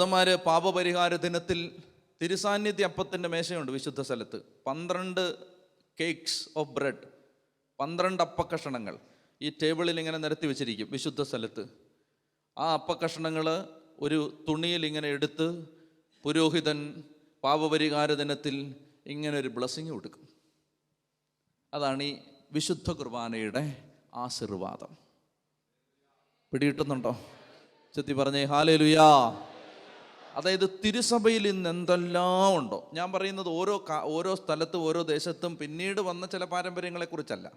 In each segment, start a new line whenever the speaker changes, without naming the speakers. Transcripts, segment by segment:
യഹൂദന്മാര് പാപപരിഹാര ദിനത്തിൽ തിരുസാന്നിധ്യ അപ്പത്തിന്റെ മേശയുണ്ട് വിശുദ്ധ സ്ഥലത്ത്. പന്ത്രണ്ട് കേക്ക്സ് ഓഫ് ബ്രെഡ് പന്ത്രണ്ട് അപ്പക്കഷണങ്ങൾ ഈ ടേബിളിൽ ഇങ്ങനെ നിരത്തി വെച്ചിരിക്കും വിശുദ്ധ സ്ഥലത്ത്. ആ അപ്പക്കഷണങ്ങൾ ഒരു തുണിയിൽ ഇങ്ങനെ എടുത്ത് പുരോഹിതൻ പാപപരിഹാര ദിനത്തിൽ ഇങ്ങനെ ഒരു ബ്ലസ്സിങ് കൊടുക്കും. അതാണ് ഈ വിശുദ്ധ കുർബാനയുടെ ആശീർവാദം. പിടികിട്ടുന്നുണ്ടോ? ചെത്തി പറഞ്ഞേ ഹാലേ ലുയാ അതായത് തിരുസഭയിൽ ഇന്ന് എന്തെല്ലാം ഉണ്ടോ? ഞാൻ പറയുന്നത് ഓരോ ഓരോ സ്ഥലത്തും ഓരോ ദേശത്തും പിന്നീട് വന്ന ചില പാരമ്പര്യങ്ങളെക്കുറിച്ചല്ല.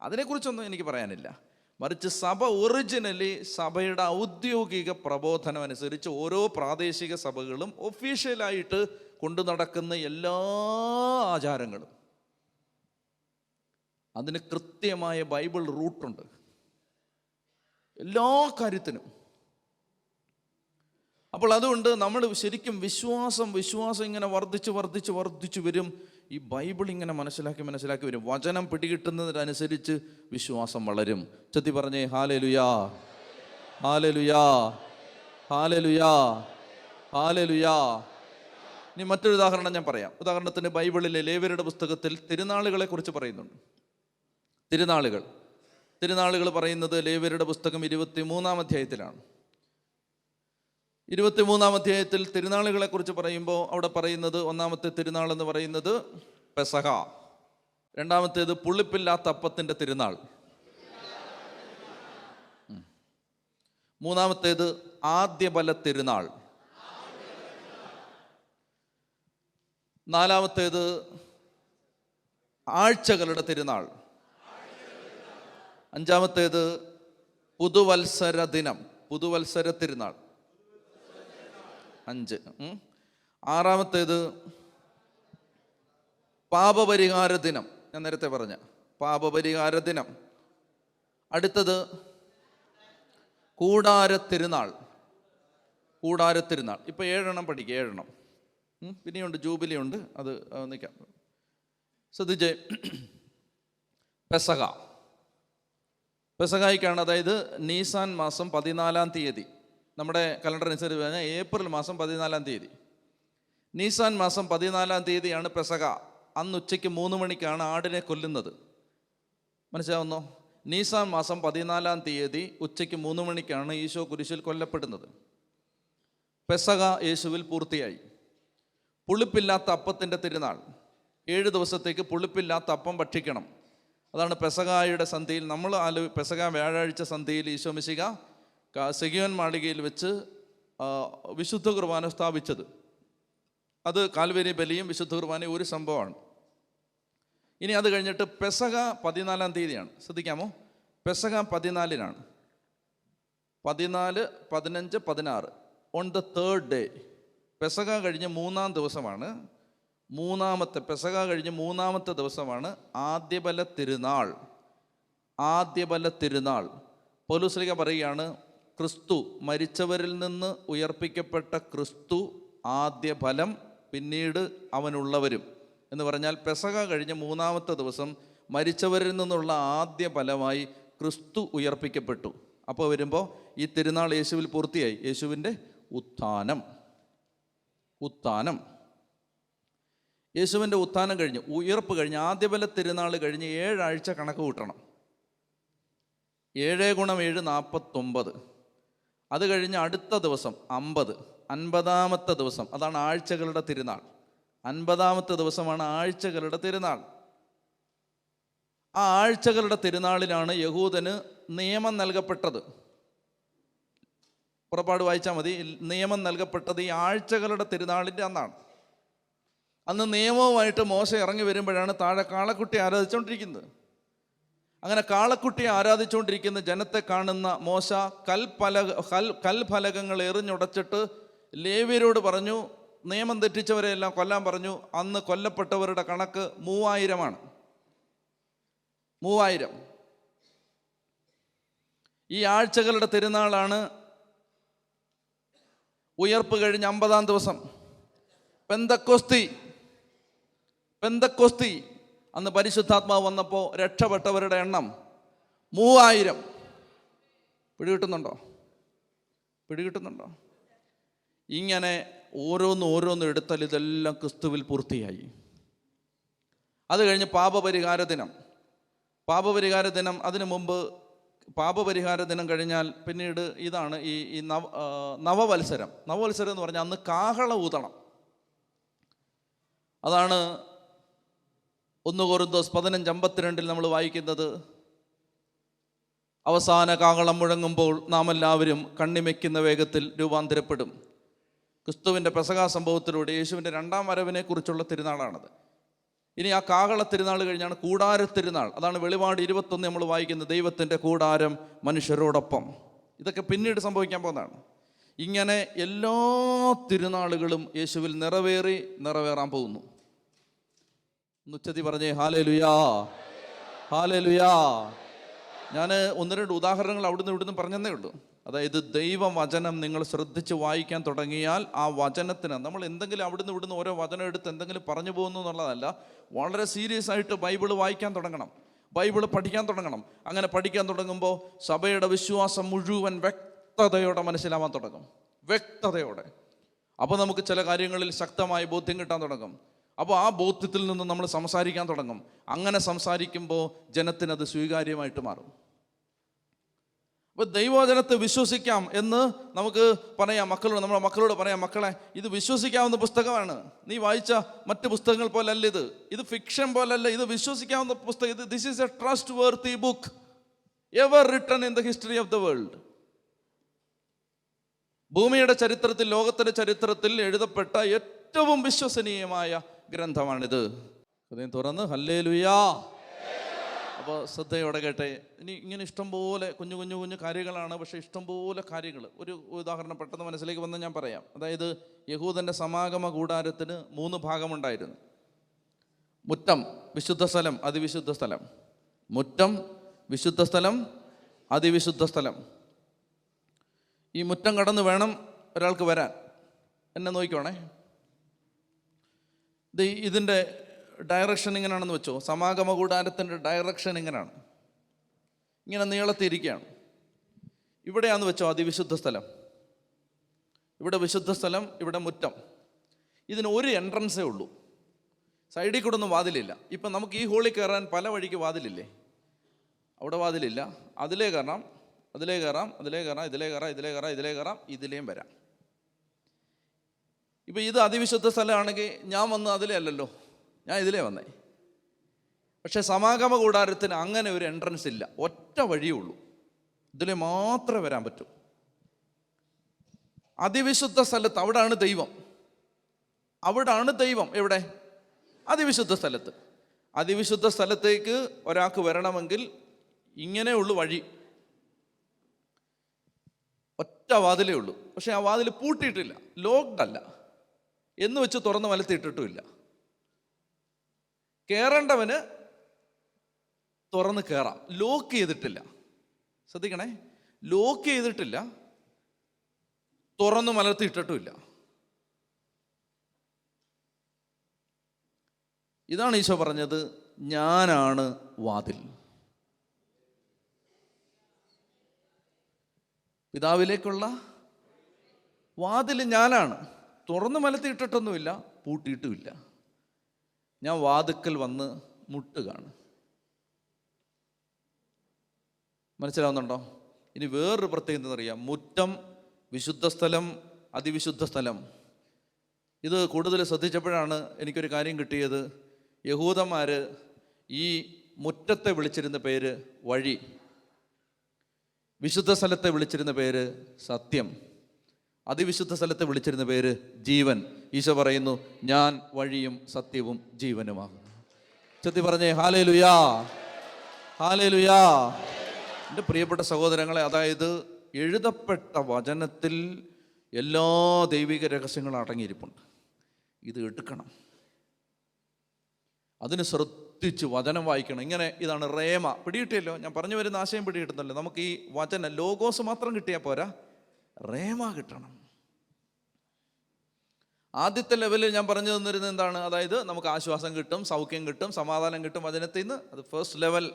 അതിനെക്കുറിച്ചൊന്നും എനിക്ക് പറയാനില്ല. മറിച്ച് സഭ ഒറിജിനലി സഭയുടെ ഔദ്യോഗിക പ്രബോധനം അനുസരിച്ച് ഓരോ പ്രാദേശിക സഭകളും ഒഫീഷ്യലായിട്ട് കൊണ്ടു നടക്കുന്ന എല്ലാ ആചാരങ്ങളും. അതിന് കൃത്യമായ ബൈബിൾ റൂട്ടുണ്ട്. എല്ലാ കാര്യത്തിനും. അപ്പോൾ അതുകൊണ്ട് നമ്മൾ ശരിക്കും വിശ്വാസം വിശ്വാസം ഇങ്ങനെ വർദ്ധിച്ച് വർദ്ധിച്ച് വർദ്ധിച്ചു വരും. ഈ ബൈബിൾ ഇങ്ങനെ മനസ്സിലാക്കി മനസ്സിലാക്കി വരും. വചനം പിടികിട്ടുന്നതിനനുസരിച്ച് വിശ്വാസം വളരും. ചെത്തി പറഞ്ഞേ ഹാലലുയാ ലുയാ ഹാലലുയാ ലുയാ ഹാലെ ലുയാ ഹാലെ ലുയാ ഇനി മറ്റൊരു ഉദാഹരണം ഞാൻ പറയാം. ഉദാഹരണത്തിന് ബൈബിളിലെ ലേവരുടെ പുസ്തകത്തിൽ തിരുനാളുകളെ കുറിച്ച് പറയുന്നുണ്ട്. തിരുനാളുകൾ. തിരുനാളുകൾ പറയുന്നത് ലേവരുടെ പുസ്തകം ഇരുപത്തി മൂന്നാം അധ്യായത്തിലാണ്. ഇരുപത്തിമൂന്നാം അധ്യായത്തിൽ തിരുനാളുകളെ കുറിച്ച് പറയുമ്പോൾ അവിടെ പറയുന്നത് ഒന്നാമത്തെ തിരുനാൾ എന്ന് പറയുന്നത് പെസഹ. രണ്ടാമത്തേത് പുളിപ്പില്ലാത്ത അപ്പത്തിന്റെ തിരുനാൾ. മൂന്നാമത്തേത് ആദ്യബല തിരുനാൾ. നാലാമത്തേത് ആഴ്ചകളുടെ തിരുനാൾ. അഞ്ചാമത്തേത് പുതുവത്സര ദിനം പുതുവത്സര തിരുനാൾ. അഞ്ച്. ആറാമത്തേത് പാപപരിഹാര ദിനം. ഞാൻ നേരത്തെ പറഞ്ഞ പാപപരിഹാര ദിനം. അടുത്തത് കൂടാര തിരുനാൾ. കൂടാര തിരുനാൾ. ഇപ്പൊ ഏഴെണ്ണം പഠിക്കുക ഏഴെണ്ണം. പിന്നെയുണ്ട് ജൂബിലി ഉണ്ട് അത് നിൽക്കാം ശ്രദ്ധിച്ചേ. പെസക പെസകായിക്കാണ് അതായത് നീസാൻ മാസം പതിനാലാം തീയതി. നമ്മുടെ കലണ്ടർ അനുസരിച്ച് പറഞ്ഞാൽ ഏപ്രിൽ മാസം പതിനാലാം തീയതി. നീസാൻ മാസം പതിനാലാം തീയതിയാണ് പെസക അന്ന് ഉച്ചയ്ക്ക് മൂന്ന് മണിക്കാണ് ആടിനെ കൊല്ലുന്നത്. മനസ്സിലാവുന്നോ? നീസാൻ മാസം പതിനാലാം തീയതി ഉച്ചയ്ക്ക് മൂന്ന് മണിക്കാണ് ഈശോ കുരിശിൽ കൊല്ലപ്പെടുന്നത്. പെസക യേശുവിൽ പൂർത്തിയായി. പുളിപ്പില്ലാത്ത അപ്പത്തിന്റെ തിരുനാൾ. ഏഴ് ദിവസത്തേക്ക് പുളിപ്പില്ലാത്ത അപ്പം ഭക്ഷിക്കണം. അതാണ് പെസകായുടെ സന്ധിയിൽ നമ്മൾ ആലോ പെസക വ്യാഴാഴ്ച സന്ധിയിൽ ഈശോമിശിക സെഗിയോൻ മാളികയിൽ വെച്ച് വിശുദ്ധ കുർബാന സ്ഥാപിച്ചത്. അത് കാൽവരി ബലിയും വിശുദ്ധ കുർബാനയും ഒരു സംഭവമാണ്. ഇനി അത് കഴിഞ്ഞിട്ട് പെസക പതിനാലാം തീയതിയാണ്. ശ്രദ്ധിക്കാമോ? പെസക പതിനാലിനാണ്. പതിനാല് പതിനഞ്ച് പതിനാറ്. ഓൺ ദ തേർഡ് ഡേ പെസക കഴിഞ്ഞ് മൂന്നാം ദിവസമാണ്. മൂന്നാമത്തെ പെസക കഴിഞ്ഞ് മൂന്നാമത്തെ ദിവസമാണ് ആദ്യബല തിരുനാൾ. ആദ്യബല തിരുനാൾ. പോലൂസ്ലിക പറയുകയാണ് ക്രിസ്തു മരിച്ചവരിൽ നിന്ന് ഉയർപ്പിക്കപ്പെട്ട ക്രിസ്തു ആദ്യ ഫലം പിന്നീട് അവനുള്ളവരും. എന്ന് പറഞ്ഞാൽ പെസക കഴിഞ്ഞ മൂന്നാമത്തെ ദിവസം മരിച്ചവരിൽ നിന്നുള്ള ആദ്യ ഫലമായി ക്രിസ്തു ഉയർപ്പിക്കപ്പെട്ടു. അപ്പോൾ വരുമ്പോൾ ഈ തിരുനാൾ യേശുവിൽ പൂർത്തിയായി. യേശുവിന്റെ ഉത്ഥാനം. ഉത്ഥാനം. യേശുവിന്റെ ഉത്ഥാനം കഴിഞ്ഞ്. ഉയർപ്പ് കഴിഞ്ഞ് ആദ്യബല തിരുനാൾ കഴിഞ്ഞ് ഏഴാഴ്ച കണക്ക് കൂട്ടണം. ഏഴ് ഗുണം ഏഴ് നാൽപ്പത്തൊമ്പത്. അത് കഴിഞ്ഞ് അടുത്ത ദിവസം അമ്പത് അൻപതാമത്തെ ദിവസം അതാണ് ആഴ്ചകളുടെ തിരുനാൾ. അൻപതാമത്തെ ദിവസമാണ് ആഴ്ചകളുടെ തിരുനാൾ. ആ ആഴ്ചകളുടെ തിരുനാളിലാണ് യഹൂദന് നിയമം നൽകപ്പെട്ടത്. പുറപ്പാട് വായിച്ചാൽ മതി. നിയമം നൽകപ്പെട്ടത് ഈ ആഴ്ചകളുടെ തിരുനാളിന്റെ അന്നാണ്. അന്ന് നിയമവുമായിട്ട് മോശം ഇറങ്ങി വരുമ്പോഴാണ് താഴെ കാളക്കുട്ടി ആരാധിച്ചുകൊണ്ടിരിക്കുന്നത്. അങ്ങനെ കാളക്കുട്ടിയെ ആരാധിച്ചുകൊണ്ടിരിക്കുന്ന ജനത്തെ കാണുന്ന മോശ കൽഫല കൽ കൽഫലകങ്ങൾ എറിഞ്ഞുടച്ചിട്ട് ലേവ്യരോട് പറഞ്ഞു നിയമം തെറ്റിച്ചവരെയെല്ലാം കൊല്ലാൻ പറഞ്ഞു. അന്ന് കൊല്ലപ്പെട്ടവരുടെ കണക്ക് മൂവായിരമാണ്. മൂവായിരം. ഈ ആഴ്ചകളുടെ തിരുനാളാണ് ഉയർപ്പ് കഴിഞ്ഞ് അമ്പതാം ദിവസം. പെന്തക്കൊസ്തി പെന്തക്കൊസ്തി. അന്ന് പരിശുദ്ധാത്മാവ് വന്നപ്പോൾ രക്ഷപ്പെട്ടവരുടെ എണ്ണം മൂവായിരം. പിടികിട്ടുന്നുണ്ടോ? പിടികിട്ടുന്നുണ്ടോ? ഇങ്ങനെ ഓരോന്ന് ഓരോന്ന് എടുത്താൽ ഇതെല്ലാം ക്രിസ്തുവിൽ പൂർത്തിയായി. അത് കഴിഞ്ഞ് പാപപരിഹാര ദിനം. പാപപരിഹാര ദിനം അതിനു മുമ്പ് പാപപരിഹാര ദിനം കഴിഞ്ഞാൽ പിന്നീട് ഇതാണ് ഈ ഈ നവ നവവത്സരം. നവവത്സരം എന്ന് പറഞ്ഞാൽ അന്ന് കാഹള ഊതണം. അതാണ് ഒന്ന് കോറിന്തോസ് പതിനഞ്ച് അമ്പത്തിരണ്ടിൽ നമ്മൾ വായിക്കുന്നത് അവസാന കാഹളം മുഴങ്ങുമ്പോൾ നാം എല്ലാവരും കണ്ണിമയ്ക്കുന്ന വേഗത്തിൽ രൂപാന്തരപ്പെടും. ക്രിസ്തുവിന്റെ പെസകാ സംഭവത്തിലൂടെ യേശുവിന്റെ രണ്ടാം വരവിനെ കുറിച്ചുള്ള തിരുനാളാണത്. ഇനി ആ കാഹള തിരുനാൾ കഴിഞ്ഞാണ് കൂടാര തിരുനാൾ. അതാണ് വെളിപാട് ഇരുപത്തൊന്ന് നമ്മൾ വായിക്കുന്നത് ദൈവത്തിന്റെ കൂടാരം മനുഷ്യരോടൊപ്പം. ഇതൊക്കെ പിന്നീട് സംഭവിക്കാൻ പോകുന്നതാണ്. ഇങ്ങനെ എല്ലാ തിരുനാളുകളും യേശുവിൽ നിറവേറി നിറവേറാൻ പോകുന്നു. ഉച്ചത്തി പറഞ്ഞേ ഹാലേ ലുയാ ഹാലേ ലുയാ ഞാൻ ഒന്ന് രണ്ട് ഉദാഹരണങ്ങൾ അവിടുന്ന് ഇവിടുന്ന് പറഞ്ഞതേ ഉള്ളൂ. അതായത് ദൈവവചനം നിങ്ങൾ ശ്രദ്ധിച്ച് വായിക്കാൻ തുടങ്ങിയാൽ ആ വചനത്തിന് നമ്മൾ എന്തെങ്കിലും അവിടുന്ന് ഇവിടുന്ന് ഓരോ വചനം എടുത്ത് എന്തെങ്കിലും പറഞ്ഞു പോകുന്നു എന്നുള്ളതല്ല വളരെ സീരിയസ് ആയിട്ട് ബൈബിൾ വായിക്കാൻ തുടങ്ങണം. ബൈബിൾ പഠിക്കാൻ തുടങ്ങണം. അങ്ങനെ പഠിക്കാൻ തുടങ്ങുമ്പോൾ സഭയുടെ വിശ്വാസം മുഴുവൻ വ്യക്തതയോടെ മനസ്സിലാവാൻ തുടങ്ങും. വ്യക്തതയോടെ. അപ്പോൾ നമുക്ക് ചില കാര്യങ്ങളിൽ ശക്തമായ ബോധ്യം കിട്ടാൻ തുടങ്ങും. അപ്പോൾ ആ ബോധ്യത്തിൽ നിന്ന് നമ്മൾ സംസാരിക്കാൻ തുടങ്ങും. അങ്ങനെ സംസാരിക്കുമ്പോൾ ജനത്തിനത് സ്വീകാര്യമായിട്ട് മാറും. അപ്പോൾ ദൈവവചനത്തെ വിശ്വസിക്കാം എന്ന് നമുക്ക് പറയാം. മക്കളോട് നമ്മുടെ മക്കളോട് പറയാം മക്കളെ ഇത് വിശ്വസിക്കാവുന്ന പുസ്തകമാണ്. നീ വായിച്ച മറ്റ് പുസ്തകങ്ങൾ പോലല്ല ഇത്. ഇത് ഫിക്ഷൻ പോലല്ല. ഇത് വിശ്വസിക്കാവുന്ന പുസ്തകം. ഇത് this is a trustworthy book ever written in the history of the world ഭൂമിയുടെ ചരിത്രത്തിൽ ലോകത്തിന്റെ ചരിത്രത്തിൽ എഴുതപ്പെട്ട ഏറ്റവും വിശ്വസനീയമായ ഗ്രന്ഥമാണിത്. ഹൃദയം തുറന്ന് ഹല്ലേ ലുയാ അപ്പോൾ ശ്രദ്ധയോടെ കേട്ടെ ഇനി ഇങ്ങനെ ഇഷ്ടംപോലെ കുഞ്ഞു കുഞ്ഞു കുഞ്ഞു കാര്യങ്ങളാണ് പക്ഷേ ഇഷ്ടംപോലെ കാര്യങ്ങൾ ഒരു ഉദാഹരണം പെട്ടെന്ന് മനസ്സിലേക്ക് വന്ന് ഞാൻ പറയാം. അതായത് യഹൂദന്റെ സമാഗമ കൂടാരത്തിന് മൂന്ന് ഭാഗമുണ്ടായിരുന്നു. മുറ്റം വിശുദ്ധ സ്ഥലം അതിവിശുദ്ധ സ്ഥലം. മുറ്റം വിശുദ്ധ സ്ഥലം അതിവിശുദ്ധ സ്ഥലം. ഈ മുറ്റം കടന്ന് വേണം ഒരാൾക്ക് വരാൻ. എന്നെ നോക്കിക്കോണേ. ഇത് ഇതിന്റെ ഡയറക്ഷൻ ഇങ്ങനെയാണെന്ന് വെച്ചോ. സമാഗമ കൂടാരത്തിന്റെ ഡയറക്ഷൻ ഇങ്ങനെയാണ് ഇങ്ങനെ നീളത്തിരിക്കുകയാണ് ഇവിടെയാന്ന് വെച്ചോ അതിവിശുദ്ധ സ്ഥലം. ഇവിടെ വിശുദ്ധ സ്ഥലം ഇവിടെ മുറ്റം. ഇതിന് ഒരു എൻട്രൻസേ ഉള്ളൂ. സൈഡിൽ കൂടെ ഒന്നും വാതിലില്ല. ഇപ്പം നമുക്ക് ഈ ഹോളിൽ കയറാൻ പല വഴിക്ക് വാതിലില്ലേ? അവിടെ വാതിലില്ല. അതിലേ കയറാം അതിലേ കയറാം അതിലേ കയറാം ഇതിലേ കയറാം ഇതിലേ കയറാം ഇതിലേ കയറാം ഇതിലേയും വരാം. ഇപ്പം ഇത് അതിവിശുദ്ധ സ്ഥലമാണെങ്കിൽ ഞാൻ വന്ന് അതിലേ അല്ലല്ലോ. ഞാൻ ഇതിലേ വന്നേ. പക്ഷേ സമാഗമ കൂടാരത്തിന് അങ്ങനെ ഒരു എൻട്രൻസ് ഇല്ല. ഒറ്റ വഴിയേ ഉള്ളൂ. ഇതിലെ മാത്രമേ വരാൻ പറ്റൂ. അതിവിശുദ്ധ സ്ഥലത്ത് അവിടാണ് ദൈവം. അവിടാണ് ദൈവം. എവിടെ? അതിവിശുദ്ധ സ്ഥലത്ത്. അതിവിശുദ്ധ സ്ഥലത്തേക്ക് ഒരാൾക്ക് വരണമെങ്കിൽ ഇങ്ങനെ ഉള്ളു വഴി. ഒറ്റ വാതിലേ ഉള്ളൂ. പക്ഷെ ആ വാതിൽ പൂട്ടിയിട്ടില്ല. ലോക്ക്ഡ് അല്ല. എന്ന് വെച്ച് തുറന്ന് വലത്തിയിട്ടിട്ടുമില്ല കയറേണ്ടവന് തുറന്ന് കയറാം ലോക്ക് ചെയ്തിട്ടില്ല. ശ്രദ്ധിക്കണേ. ലോക്ക് ചെയ്തിട്ടില്ല. തുറന്ന് മലർത്തിയിട്ടിട്ടുമില്ല ഇതാണ് ഈശോ പറഞ്ഞത് ഞാനാണ് വാതിൽ. പിതാവിലേക്കുള്ള വാതിൽ ഞാനാണ്. തുറന്ന് മലത്തിയിട്ടിട്ടൊന്നുമില്ല പൂട്ടിയിട്ടുമില്ല. ഞാൻ വാതുക്കൽ വന്ന് മുട്ടുകയാണ് മനസ്സിലാവുന്നുണ്ടോ? ഇനി വേറൊരു പ്രത്യേകത എന്നറിയാം മുറ്റം വിശുദ്ധ സ്ഥലം അതിവിശുദ്ധ സ്ഥലം. ഇത് കൂടുതൽ ശ്രദ്ധിച്ചപ്പോഴാണ് എനിക്കൊരു കാര്യം കിട്ടിയത്. യഹൂദന്മാർ ഈ മുറ്റത്തെ വിളിച്ചിരുന്ന പേര് വഴി വിശുദ്ധ സ്ഥലത്തെ വിളിച്ചിരുന്ന പേര് സത്യം. അതിവിശുദ്ധ സ്ഥലത്തെ വിളിച്ചിരുന്ന പേര് ജീവൻ. ഈശോ പറയുന്നു ഞാൻ വഴിയും സത്യവും ജീവനുമാകുന്നു. ചെത്തി പറഞ്ഞേ ഹാലേ ലുയാ ഹാലേ ലുയാ എന്റെ പ്രിയപ്പെട്ട സഹോദരങ്ങളെ അതായത് എഴുതപ്പെട്ട വചനത്തിൽ എല്ലാ ദൈവിക രഹസ്യങ്ങളും അടങ്ങിയിരിപ്പുണ്ട്. ഇത് എടുക്കണം. അതിന് ശ്രദ്ധിച്ച് വചനം വായിക്കണം. ഇങ്ങനെ ഇതാണ് റേമ. പിടികിട്ടിയല്ലോ? ഞാൻ പറഞ്ഞു വരുന്ന ആശയം പിടികിട്ടുന്നല്ലോ. നമുക്ക് ഈ വചനം ലോഗോസ് മാത്രം കിട്ടിയാൽ പോരാ? റേമ കിട്ടണം. ആദ്യത്തെ ലെവലിൽ ഞാൻ പറഞ്ഞു തന്നിരുന്നത് എന്താണ്? അതായത് നമുക്ക് ആശ്വാസം കിട്ടും സൗഖ്യം കിട്ടും സമാധാനം കിട്ടും വചനത്തിൽ നിന്ന്. അത് ഫസ്റ്റ് ലെവൽ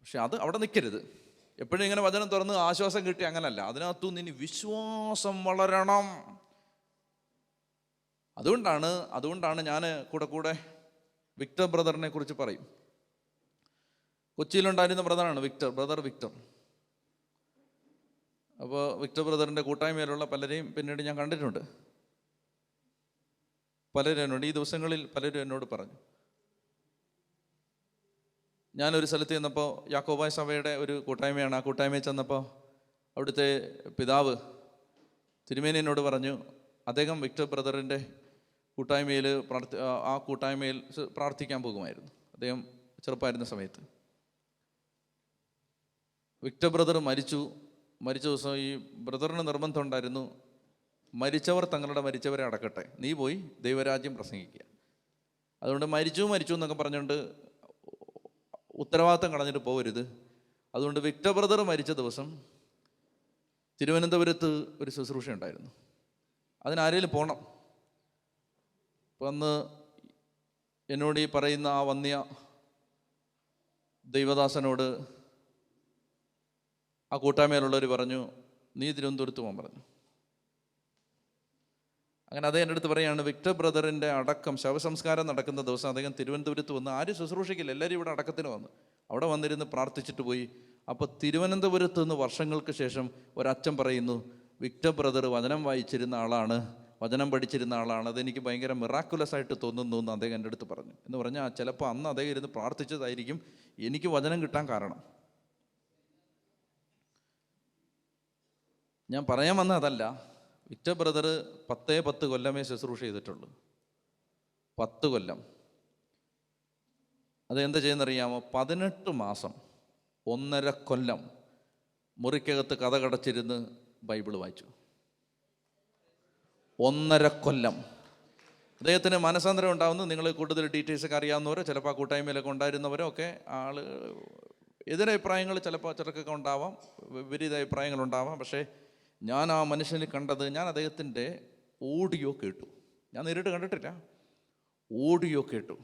പക്ഷെ അത് അവിടെ നിൽക്കരുത്. എപ്പോഴും ഇങ്ങനെ വചനം തുറന്ന് ആശ്വാസം കിട്ടി അങ്ങനല്ല. അതിനകത്തുനിന്ന് ഇനി വിശ്വാസം വളരണം. അതുകൊണ്ടാണ് അതുകൊണ്ടാണ് ഞാൻ കൂടെ കൂടെ വിക്ടർ ബ്രദറിനെ കുറിച്ച് പറയും. കൊച്ചിയിലുണ്ടായിരുന്ന ബ്രദറാണ് വിക്ടർ ബ്രദർ വിക്ടർ. അപ്പോൾ വിക്ടർ ബ്രദറിന്റെ കൂട്ടായ്മയിലുള്ള പലരെയും പിന്നീട് ഞാൻ കണ്ടിട്ടുണ്ട്. പലരും എന്നോട് ഈ ദിവസങ്ങളിൽ പലരും എന്നോട് പറഞ്ഞു. ഞാനൊരു സ്ഥലത്ത് ചെന്നപ്പോൾ യാക്കോബായ സഭയുടെ ഒരു കൂട്ടായ്മയാണ്. ആ കൂട്ടായ്മയിൽ ചെന്നപ്പോൾ അവിടുത്തെ പിതാവ് തിരുമേനിയനോട് പറഞ്ഞു അദ്ദേഹം വിക്ടർ ബ്രദറിന്റെ കൂട്ടായ്മയിൽ പ്രാർത്ഥി ആ- കൂട്ടായ്മയിൽ പ്രാർത്ഥിക്കാൻ പോകുമായിരുന്നു. അദ്ദേഹം ചെറുപ്പമായിരുന്ന സമയത്ത്. വിക്ടർ ബ്രദർ മരിച്ചു. മരിച്ച ദിവസം ഈ ബ്രദറിന് നിർബന്ധം ഉണ്ടായിരുന്നു മരിച്ചവർ തങ്ങളുടെ മരിച്ചവരെ അടക്കട്ടെ. നീ പോയി ദൈവരാജ്യം പ്രസംഗിക്കുക. അതുകൊണ്ട് മരിച്ചു മരിച്ചു എന്നൊക്കെ പറഞ്ഞുകൊണ്ട് ഉത്തരവാദിത്തം കളഞ്ഞിട്ട് പോകരുത് അതുകൊണ്ട് വിക്ടർ ബ്രദർ മരിച്ച ദിവസം തിരുവനന്തപുരത്ത് ഒരു ശുശ്രൂഷ ഉണ്ടായിരുന്നു. അതിനാരേലും പോകണം അന്ന് എന്നോട് ഈ പറയുന്ന ആ വന്യ ദൈവദാസനോട് ആ കൂട്ടായ്മയിലുള്ളവർ പറഞ്ഞു നീ തിരുവനന്തപുരത്ത് പോകാൻ പറഞ്ഞു. അങ്ങനെ അതേ എന്റെ അടുത്ത് പറയുകയാണ് വിക്ടർ ബ്രദറിന്റെ അടക്കം ശവസംസ്കാരം നടക്കുന്ന ദിവസം അദ്ദേഹം തിരുവനന്തപുരത്ത് വന്ന് ആരും ശുശ്രൂഷയ്ക്കില്ല എല്ലാവരും ഇവിടെ അടക്കത്തിന് വന്നു. അവിടെ വന്നിരുന്ന് പ്രാർത്ഥിച്ചിട്ട് പോയി. അപ്പോൾ തിരുവനന്തപുരത്ത് നിന്ന് വർഷങ്ങൾക്ക് ശേഷം ഒരച്ഛൻ പറയുന്നു വിക്ടർ ബ്രദർ വചനം വായിച്ചിരുന്ന ആളാണ് വചനം പഠിച്ചിരുന്ന ആളാണ് അതെനിക്ക് ഭയങ്കര മിറാക്കുലസ് ആയിട്ട് തോന്നുന്നു എന്ന് അദ്ദേഹം എന്റെ അടുത്ത് പറഞ്ഞു. എന്ന് പറഞ്ഞാൽ ചിലപ്പോൾ അന്ന് അദ്ദേഹം ഇരുന്ന് പ്രാർത്ഥിച്ചതായിരിക്കും എനിക്ക് വചനം കിട്ടാൻ കാരണം. ഞാൻ പറയാൻ വന്ന അതല്ല വിറ്റ ബ്രദർ പത്തേ പത്ത് കൊല്ലമേ ശുശ്രൂഷ ചെയ്തിട്ടുള്ളൂ. പത്ത് കൊല്ലം. അത് എന്താ ചെയ്യുന്നറിയാമോ? പതിനെട്ട് മാസം ഒന്നര കൊല്ലം മുറിക്കകത്ത് കഥ കടച്ചിരുന്ന് ബൈബിൾ വായിച്ചു. ഒന്നര കൊല്ലം. അദ്ദേഹത്തിന് മനസാന്തരം ഉണ്ടാവുന്നു. നിങ്ങൾ കൂടുതൽ ഡീറ്റെയിൽസ് ഒക്കെ അറിയാവുന്നവരോ ചിലപ്പോൾ ആ കൂട്ടായ്മയിലൊക്കെ ഉണ്ടായിരുന്നവരോ ഒക്കെ ആൾ എതിരഭിപ്രായങ്ങൾ ചിലപ്പോൾ ചിലർക്കൊക്കെ ഉണ്ടാവാം. വിപരീത അഭിപ്രായങ്ങൾ ഉണ്ടാവാം. പക്ഷേ ഞാൻ ആ മനുഷ്യനെ കണ്ടത് ഞാൻ അദ്ദേഹത്തിന്റെ ഓഡിയോ കേട്ടു. ഞാൻ നേരിട്ട് കണ്ടിട്ടില്ല. ഓഡിയോ കേട്ടു.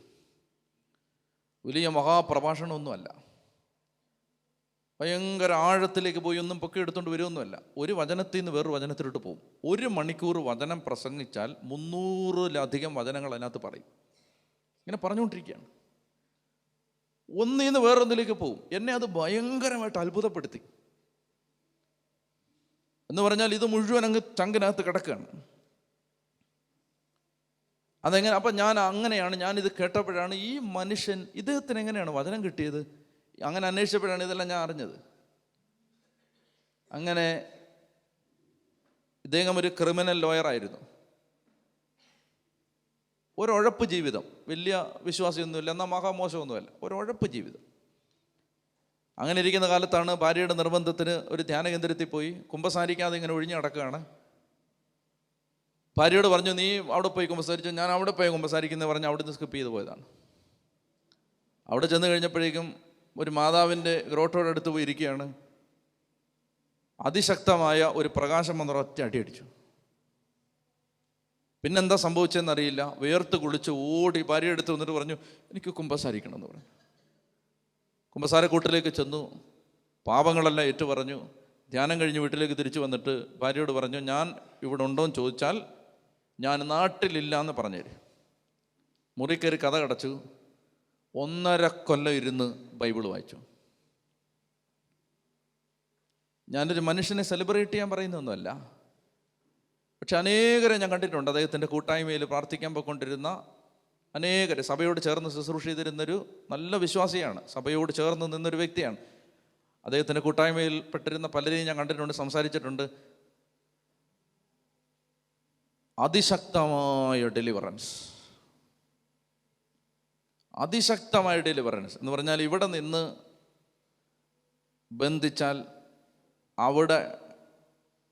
വലിയ മഹാപ്രഭാഷണമൊന്നുമല്ല. ഭയങ്കര ആഴത്തിലേക്ക് പോയി ഒന്നും പൊക്കി എടുത്തുകൊണ്ട് വരുമൊന്നുമല്ല ഒരു വചനത്തിൽ നിന്ന് വേറൊരു വചനത്തിലോട്ട് പോകും ഒരു മണിക്കൂർ വചനം പ്രസംഗിച്ചാൽ മുന്നൂറിലധികം വചനങ്ങൾ അതിനകത്ത് പറയും. ഇങ്ങനെ പറഞ്ഞുകൊണ്ടിരിക്കുകയാണ്. ഒന്നിൽ നിന്ന് വേറൊന്നിലേക്ക് പോകും എന്നെ അത് ഭയങ്കരമായിട്ട് അത്ഭുതപ്പെടുത്തി. എന്ന് പറഞ്ഞാൽ ഇത് മുഴുവൻ അങ്ങ് ചങ്കിനകത്ത് കിടക്കുകയാണ്. അതെങ്ങനെ? അപ്പം ഞാൻ അങ്ങനെയാണ് ഞാനിത് കേട്ടപ്പോഴാണ് ഈ മനുഷ്യൻ ഇദ്ദേഹത്തിന് എങ്ങനെയാണ് വചനം കിട്ടിയത്? അങ്ങനെ അന്വേഷിച്ചപ്പോഴാണ് ഇതെല്ലാം ഞാൻ അറിഞ്ഞത്. അങ്ങനെ ഇദ്ദേഹം ഒരു ക്രിമിനൽ ലോയറായിരുന്നു ഒരുഴപ്പ് ജീവിതം. വലിയ വിശ്വാസിയൊന്നുമില്ല എന്നാൽ മഹാമോശമൊന്നുമല്ല. ഒരുഴപ്പ് ജീവിതം. അങ്ങനെ ഇരിക്കുന്ന കാലത്താണ് ഭാര്യയുടെ നിർബന്ധത്തിന് ഒരു ധ്യാന കേന്ദ്രത്തിൽ പോയി കുമ്പസാരിക്കാതെ ഇങ്ങനെ ഒഴിഞ്ഞു നടക്കുകയാണ്. ഭാര്യയോട് പറഞ്ഞു നീ അവിടെ പോയി കുമ്പസാരിച്ചു ഞാൻ അവിടെ പോയി കുമ്പസാരിക്കുന്നത് പറഞ്ഞ് അവിടുന്ന് സ്കിപ്പ് ചെയ്ത് പോയതാണ്. അവിടെ ചെന്ന് കഴിഞ്ഞപ്പോഴേക്കും ഒരു മാതാവിന്റെ ഗ്രോട്ടോടെ അടുത്ത് പോയി ഇരിക്കുകയാണ്. അതിശക്തമായ ഒരു പ്രകാശം വന്ന ഒറ്റ അടി അടിച്ചു. പിന്നെന്താ സംഭവിച്ചതെന്നറിയില്ല. വേർത്ത് കുളിച്ച് ഓടി ഭാര്യ അടുത്ത് വന്നിട്ട് പറഞ്ഞു എനിക്ക് കുമ്പസാരിക്കണം എന്ന് പറഞ്ഞു. കുമ്പസാരക്കൂട്ടിലേക്ക് ചെന്നു. പാപങ്ങളെല്ലാം ഏറ്റു പറഞ്ഞു ധ്യാനം കഴിഞ്ഞ് വീട്ടിലേക്ക് തിരിച്ചു വന്നിട്ട് ഭാര്യയോട് പറഞ്ഞു ഞാൻ ഇവിടെ ഉണ്ടോ എന്ന് ചോദിച്ചാൽ ഞാൻ നാട്ടിലില്ല എന്ന് പറഞ്ഞുതരും മുറി കയറി കഥ കടച്ചു. ഒന്നര കൊല്ലം ഇരുന്ന് ബൈബിൾ വായിച്ചു. ഞാനൊരു മനുഷ്യനെ സെലിബ്രേറ്റ് ചെയ്യാൻ പറയുന്നൊന്നുമല്ല പക്ഷെ അനേകരെ ഞാൻ കണ്ടിട്ടുണ്ട്. അദ്ദേഹത്തിന്റെ കൂട്ടായ്മയിൽ പ്രാർത്ഥിക്കാൻ പോയിക്കൊണ്ടിരുന്ന അനേകരെ സഭയോട് ചേർന്ന് ശുശ്രൂഷ ചെയ്തിരുന്നൊരു നല്ല വിശ്വാസിയാണ്. സഭയോട് ചേർന്ന് നിന്നൊരു വ്യക്തിയാണ്. അദ്ദേഹത്തിന്റെ കൂട്ടായ്മയിൽ പെട്ടിരുന്ന പലരെയും ഞാൻ കണ്ടിട്ടുണ്ട് സംസാരിച്ചിട്ടുണ്ട്. അതിശക്തമായ ഡെലിവറൻസ് അതിശക്തമായ ഡെലിവറൻസ് എന്ന് പറഞ്ഞാൽ ഇവിടെ നിന്ന് ബന്ധിച്ചാൽ അവിടെ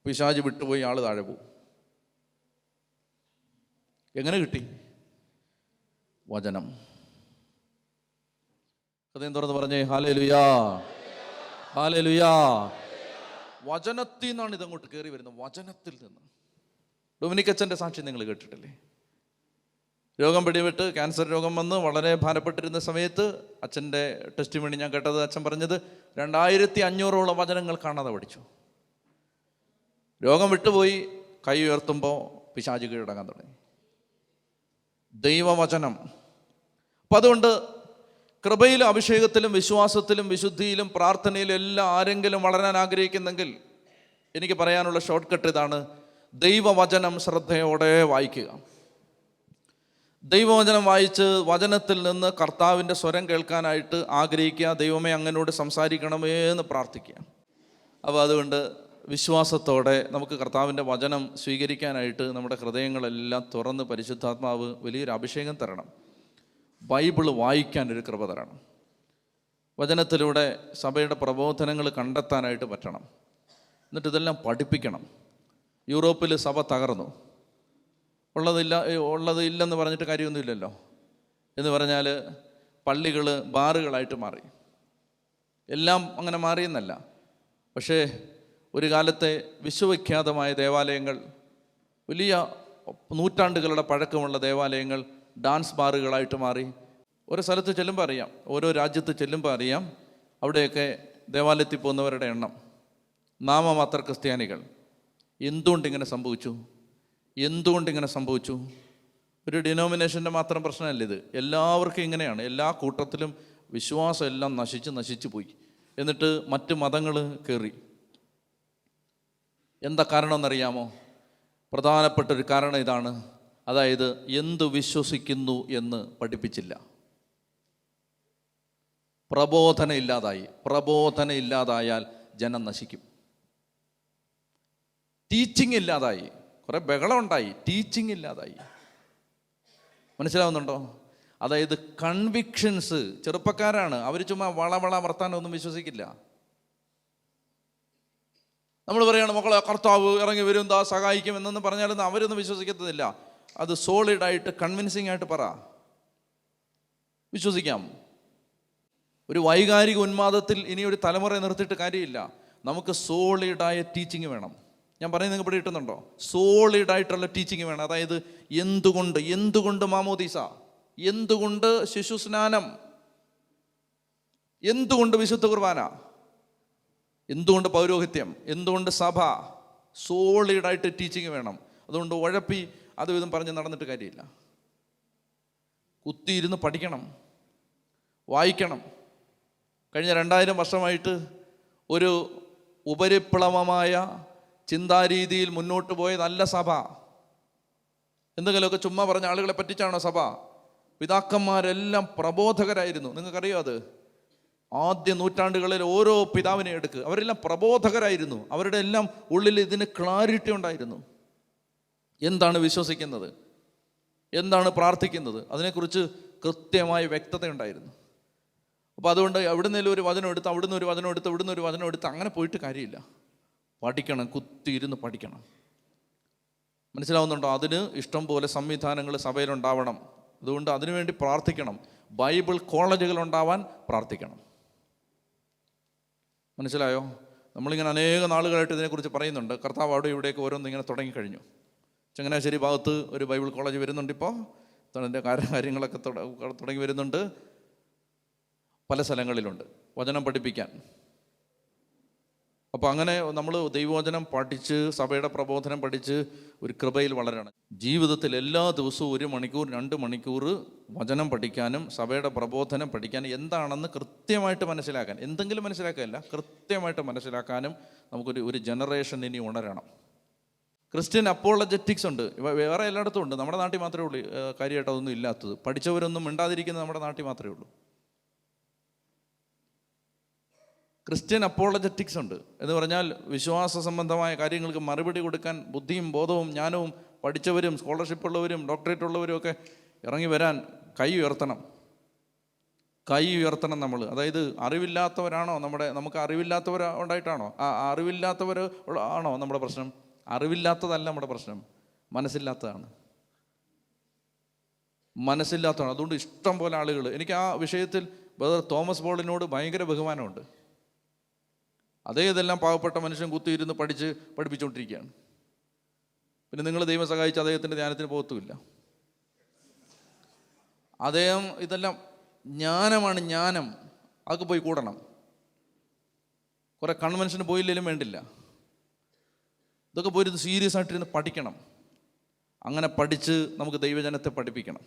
പിശാജ് വിട്ടുപോയി ആൾ താഴെ പോകും. എങ്ങനെ കിട്ടി? വചനം. ഹൃദയം തുറന്ന് പറഞ്ഞേ ഹാലേ ലുയാ ഹാലേ ലുയാ വചനത്തിൽ നിന്നാണ് ഇതങ്ങോട്ട് കയറി വരുന്നത്. വചനത്തിൽ നിന്ന്. ഡൊമിനിക്കച്ചന്റെ സാക്ഷി നിങ്ങൾ കേട്ടിട്ടില്ലേ? രോഗം പിടിപെട്ട് ക്യാൻസർ രോഗം വന്ന് വളരെ ഭാരപ്പെട്ടിരുന്ന സമയത്ത് അച്ഛന്റെ ടെസ്റ്റ് മണി ഞാൻ കേട്ടത് അച്ഛൻ പറഞ്ഞത് രണ്ടായിരത്തി അഞ്ഞൂറോളം വചനങ്ങൾ കാണാതെ പഠിച്ചു. രോഗം വിട്ടുപോയി കൈ ഉയർത്തുമ്പോൾ പിശാചി കീഴടങ്ങാൻ തുടങ്ങി. ദൈവവചനം അപ്പം അതുകൊണ്ട് കൃപയിലും അഭിഷേകത്തിലും വിശ്വാസത്തിലും വിശുദ്ധിയിലും പ്രാർത്ഥനയിലും എല്ലാം ആരെങ്കിലും വളരാൻ ആഗ്രഹിക്കുന്നെങ്കിൽ എനിക്ക് പറയാനുള്ള ഷോർട്ട് കട്ട് ഇതാണ് ദൈവവചനം ശ്രദ്ധയോടെ വായിക്കുക. ദൈവവചനം വായിച്ച് വചനത്തിൽ നിന്ന് കർത്താവിന്റെ സ്വരം കേൾക്കാനായിട്ട് ആഗ്രഹിക്കുക ദൈവമേ അങ്ങനോട് സംസാരിക്കണമേ എന്ന് പ്രാർത്ഥിക്കുക. അപ്പോൾ അതുകൊണ്ട് വിശ്വാസത്തോടെ നമുക്ക് കർത്താവിന്റെ വചനം സ്വീകരിക്കാനായിട്ട് നമ്മുടെ ഹൃദയങ്ങളെല്ലാം തുറന്ന് പരിശുദ്ധാത്മാവ് വലിയൊരു അഭിഷേകം തരണം. ബൈബിൾ വായിക്കാൻ ഒരു കൃപ തരണം വചനത്തിലൂടെ സഭയുടെ പ്രബോധനങ്ങൾ കണ്ടെത്താനായിട്ട് പറ്റണം. എന്നിട്ട് ഇതെല്ലാം പഠിപ്പിക്കണം. യൂറോപ്പിൽ സഭ തകർന്നു. ഉള്ളതില്ല ഉള്ളത് ഇല്ലെന്ന് പറഞ്ഞിട്ട് കാര്യമൊന്നുമില്ലല്ലോ. എന്ന് പറഞ്ഞാൽ പള്ളികൾ ബാറുകളായിട്ട് മാറി. എല്ലാം അങ്ങനെ മാറിയെന്നല്ല. പക്ഷേ ഒരു കാലത്തെ വിശ്വവിഖ്യാതമായ ദേവാലയങ്ങൾ വലിയ നൂറ്റാണ്ടുകളുടെ പഴക്കമുള്ള ദേവാലയങ്ങൾ ഡാൻസ് ബാറുകളായിട്ട് മാറി. ഓരോ സ്ഥലത്ത് ചെല്ലുമ്പോൾ അറിയാം. ഓരോ രാജ്യത്ത് ചെല്ലുമ്പോൾ അറിയാം അവിടെയൊക്കെ ദേവാലയത്തിൽ പോകുന്നവരുടെ എണ്ണം. നാമമാത്ര ക്രിസ്ത്യാനികൾ. എന്തുകൊണ്ട് ഇങ്ങനെ സംഭവിച്ചു? എന്തുകൊണ്ട് ഇങ്ങനെ സംഭവിച്ചു? ഒരു ഡിനോമിനേഷന്റെ മാത്രം പ്രശ്നമല്ല ഇത്. എല്ലാവർക്കും ഇങ്ങനെയാണ്. എല്ലാ കൂട്ടത്തിലും വിശ്വാസം എല്ലാം നശിച്ച് നശിച്ചു പോയി. എന്നിട്ട് മറ്റ് മതങ്ങൾ കയറി എന്താ കാരണം എന്നറിയാമോ പ്രധാനപ്പെട്ട ഒരു കാരണം ഇതാണ്. അതായത് എന്ത് വിശ്വസിക്കുന്നു എന്ന് പഠിപ്പിച്ചില്ല. പ്രബോധന ഇല്ലാതായി. പ്രബോധന ഇല്ലാതായാൽ ജനം നശിക്കും. ടീച്ചിങ് ഇല്ലാതായി. കുറെ ബഹളം ഉണ്ടായി. ടീച്ചിങ് ഇല്ലാതായി. മനസ്സിലാവുന്നുണ്ടോ? അതായത് കൺവിക്ഷൻസ് ചെറുപ്പക്കാരാണ്. അവർ ചുമ്മാ വളവള വള വർത്താനം ഒന്നും വിശ്വസിക്കില്ല. നമ്മൾ പറയുകയാണ് മക്കളെ കർത്താവ് ഇറങ്ങി വരും ദാ സഹായിക്കും എന്നൊന്നും പറഞ്ഞാലൊന്നും അവരൊന്നും വിശ്വസിക്കത്തില്ല അത് സോളിഡായിട്ട് കൺവിൻസിങ് ആയിട്ട് പറ. വിശ്വസിക്കാം. ഒരു വൈകാരിക ഉന്മാദത്തിൽ ഇനി ഒരു തലമുറ നിർത്തിയിട്ട് കാര്യമില്ല. നമുക്ക് സോളിഡായ ടീച്ചിങ് വേണം. ഞാൻ പറയുന്നത് നിങ്ങൾക്ക് ഇവിടെ കിട്ടുന്നുണ്ടോ? സോളിഡായിട്ടുള്ള ടീച്ചിങ് വേണം. അതായത് എന്തുകൊണ്ട് എന്തുകൊണ്ട് മാമോദീസ? എന്തുകൊണ്ട് ശിശു സ്നാനം? എന്തുകൊണ്ട് വിശുദ്ധ കുർബാന? എന്തുകൊണ്ട് പൗരോഹിത്യം? എന്തുകൊണ്ട് സഭ? സോളിഡായിട്ട് ടീച്ചിങ് വേണം. അതുകൊണ്ട് ഉഴപ്പി അതും ഇതും പറഞ്ഞ് നടന്നിട്ട് കാര്യമില്ല. കുത്തിയിരുന്ന് പഠിക്കണം. വായിക്കണം. കഴിഞ്ഞ രണ്ടായിരം വർഷമായിട്ട് ഒരു ഉപരിപ്ലവമായ ചിന്താരീതിയിൽ മുന്നോട്ട് പോയ നല്ല സഭ. എന്തെങ്കിലുമൊക്കെ ചുമ്മാ പറഞ്ഞ ആളുകളെ പറ്റിച്ചാണോ സഭ? പിതാക്കന്മാരെല്ലാം പ്രബോധകരായിരുന്നു. നിങ്ങൾക്കറിയോ അത്? ആദ്യ നൂറ്റാണ്ടുകളിൽ ഓരോ പിതാവിനെ എടുക്കുക അവരെല്ലാം പ്രബോധകരായിരുന്നു. അവരുടെ എല്ലാം ഉള്ളിൽ ഇതിന് ക്ലാരിറ്റി ഉണ്ടായിരുന്നു. എന്താണ് വിശ്വസിക്കുന്നത്? എന്താണ് പ്രാർത്ഥിക്കുന്നത്? അതിനെക്കുറിച്ച് കൃത്യമായ വ്യക്തത ഉണ്ടായിരുന്നു. അപ്പോൾ അതുകൊണ്ട് എവിടെ നിന്നെങ്കിലും ഒരു വചനം എടുത്ത് അവിടുന്ന് ഒരു വചനം എടുത്ത് ഇവിടുന്ന് ഒരു വചനം എടുത്ത് അങ്ങനെ പോയിട്ട് കാര്യമില്ല. പഠിക്കണം കുത്തിയിരുന്ന് പഠിക്കണം. മനസ്സിലാവുന്നുണ്ടോ? അതിന് ഇഷ്ടം പോലെ സംവിധാനങ്ങൾ സഭയിലുണ്ടാവണം. അതുകൊണ്ട് അതിനുവേണ്ടി പ്രാർത്ഥിക്കണം. ബൈബിൾ കോളേജുകൾ ഉണ്ടാവാൻ പ്രാർത്ഥിക്കണം. മനസ്സിലായോ? നമ്മളിങ്ങനെ അനേക നാളുകളായിട്ട് ഇതിനെക്കുറിച്ച് പറയുന്നുണ്ട്. കർത്താവ് അവിടെ ഇവിടെയൊക്കെ ഓരോന്ന് ഇങ്ങനെ തുടങ്ങിക്കഴിഞ്ഞു. ചങ്ങനാശ്ശേരി ഭാഗത്ത് ഒരു ബൈബിൾ കോളേജ് വരുന്നുണ്ട് ഇപ്പോൾ അതിന്റെ കാര്യങ്ങളൊക്കെ തുട- തുടങ്ങി വരുന്നുണ്ട്. പല സ്ഥലങ്ങളിലുണ്ട്. വചനം പഠിപ്പിക്കാൻ. അപ്പോൾ അങ്ങനെ നമ്മൾ ദൈവവചനം പഠിച്ച് സഭയുടെ പ്രബോധനം പഠിച്ച് ഒരു കൃപയിൽ വളരണം. ജീവിതത്തിൽ എല്ലാ ദിവസവും ഒരു മണിക്കൂർ രണ്ട് മണിക്കൂർ വചനം പഠിക്കാനും സഭയുടെ പ്രബോധനം പഠിക്കാനും എന്താണെന്ന് കൃത്യമായിട്ട് മനസ്സിലാക്കാൻ. എന്തെങ്കിലും മനസ്സിലാക്കുകയല്ല കൃത്യമായിട്ട് മനസ്സിലാക്കാനും നമുക്കൊരു ഒരു ജനറേഷൻ ഇനി ഉണരണം. ക്രിസ്ത്യൻ അപ്പോളജറ്റിക്സ് ഉണ്ട്. വേറെ എല്ലായിടത്തും ഉണ്ട്. നമ്മുടെ നാട്ടിൽ മാത്രമേ ഉള്ളൂ കാര്യമായിട്ട് അതൊന്നും ഇല്ലാത്തത്. പഠിച്ചവരൊന്നും മിണ്ടാതിരിക്കുന്നത് നമ്മുടെ നാട്ടിൽ മാത്രമേ ഉള്ളൂ. ക്രിസ്ത്യൻ അപ്പോളജറ്റിക്സ് ഉണ്ട്. എന്ന് പറഞ്ഞാൽ വിശ്വാസ സംബന്ധമായ കാര്യങ്ങൾക്ക് മറുപടി കൊടുക്കാൻ ബുദ്ധിയും ബോധവും ജ്ഞാനവും പഠിച്ചവരും സ്കോളർഷിപ്പ് ഉള്ളവരും ഡോക്ടറേറ്റ് ഉള്ളവരും ഒക്കെ ഇറങ്ങി വരാൻ കൈ ഉയർത്തണം. കൈ ഉയർത്തണം നമ്മൾ അതായത് അറിവില്ലാത്തവരാണോ നമ്മുടെ നമുക്ക് അറിവില്ലാത്തവർ ഉണ്ടായിട്ടാണോ? ആ അറിവില്ലാത്തവർ ആണോ നമ്മുടെ പ്രശ്നം? അറിവില്ലാത്തതല്ല നമ്മുടെ പ്രശ്നം. മനസ്സില്ലാത്തതാണ്. മനസ്സില്ലാത്തതാണ്. അതുകൊണ്ട് ഇഷ്ടം പോലെ ആളുകൾ എനിക്ക് ആ വിഷയത്തിൽ ബ്രദർ തോമസ് ബോളിനോട് ഭയങ്കര ബഹുമാനമുണ്ട്. അതേ ഇതെല്ലാം പാവപ്പെട്ട മനുഷ്യൻ കുത്തിയിരുന്ന് പഠിച്ച് പഠിപ്പിച്ചുകൊണ്ടിരിക്കുകയാണ് പിന്നെ നിങ്ങൾ ദൈവം സഹായിച്ച് അദ്ദേഹത്തിന്റെ ധ്യാനത്തിന് പോകത്തുമില്ല. അദ്ദേഹം ഇതെല്ലാം ജ്ഞാനമാണ് ജ്ഞാനം. അതൊക്കെ പോയി കൂടണം. കുറേ കൺവെൻഷന് പോയില്ലെങ്കിലും വേണ്ടില്ല. ഇതൊക്കെ പോയിരുന്ന് സീരിയസ് ആയിട്ടിരുന്ന് പഠിക്കണം. അങ്ങനെ പഠിച്ച് നമുക്ക് ദൈവജനത്തെ പഠിപ്പിക്കണം.